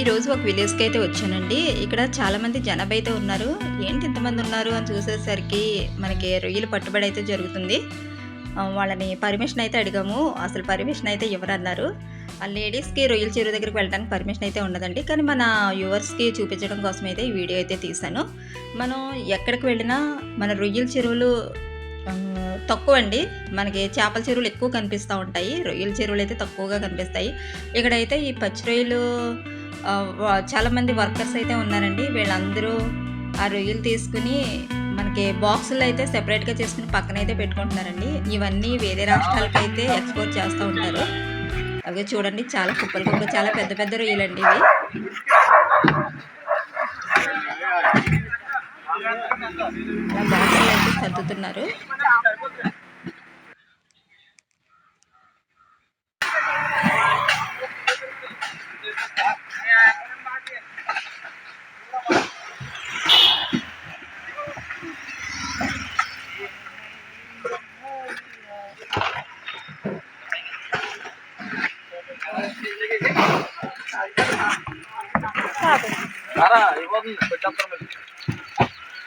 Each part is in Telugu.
ఈరోజు ఒక విలేజ్కి అయితే వచ్చానండి. ఇక్కడ చాలామంది జనాభా అయితే ఉన్నారు. ఏంటి ఇంతమంది ఉన్నారు అని చూసేసరికి మనకి రొయ్యలు పట్టుబడి అయితే జరుగుతుంది. వాళ్ళని పర్మిషన్ అయితే అడిగాము. అసలు పర్మిషన్ అయితే ఎవరన్నారు ఆ లేడీస్కి రొయ్యల చెరువు దగ్గరికి వెళ్ళడానికి పర్మిషన్ అయితే ఉండదండి. కానీ మన వ్యూవర్స్కి చూపించడం కోసం అయితే ఈ వీడియో అయితే తీశాను. మనం ఎక్కడికి వెళ్ళినా మన రొయ్యల చెరువులు తక్కువ అండి మనకి చేపల చెరువులు ఎక్కువ కనిపిస్తూ ఉంటాయి. రొయ్యల చెరువులు అయితే తక్కువగా కనిపిస్తాయి. ఇక్కడైతే ఈ పచ్చి రొయ్యలు చాలామంది చాలా మంది వర్కర్స్ అయితే ఉన్నారండి. వీళ్ళందరూ ఆ రొయ్యలు తీసుకుని మనకి బాక్సులు అయితే సెపరేట్గా చేసుకుని పక్కన అయితే పెట్టుకుంటున్నారండి. ఇవన్నీ వేరే రాష్ట్రాలకు అయితే ఎక్స్పోర్ట్ చేస్తూ ఉంటారు. అవి చూడండి చాలా కుప్పలు కుప్ప చాలా పెద్ద పెద్ద రొయ్యలండి ఇవి. బాక్సులు అయితే సర్దుతున్నారు.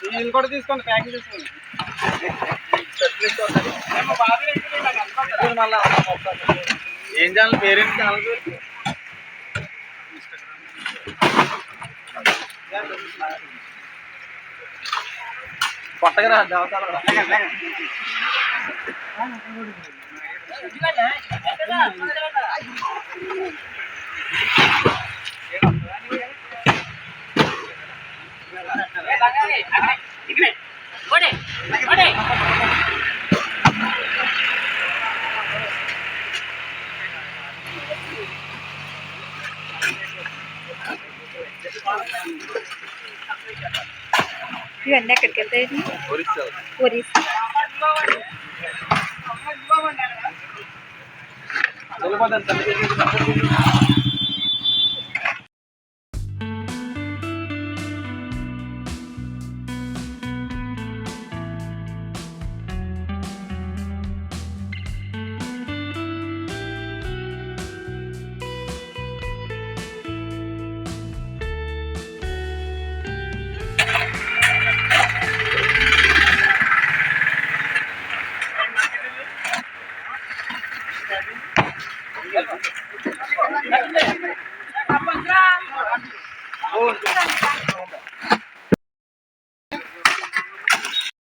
వీళ్ళు కూడా తీసుకోండి ప్యాకింగ్ తీసుకోండి. ఇది ఏం ఛానల్ పేరేంటి ఛానల్ పేరు కొత్తగా దేవతాలు ఇవన్నీ ఎక్కడికి వెళ్తాయి ఒరిస్సా ఒరిస్సా వెళ్ళిపోతాను తల్లి Oh,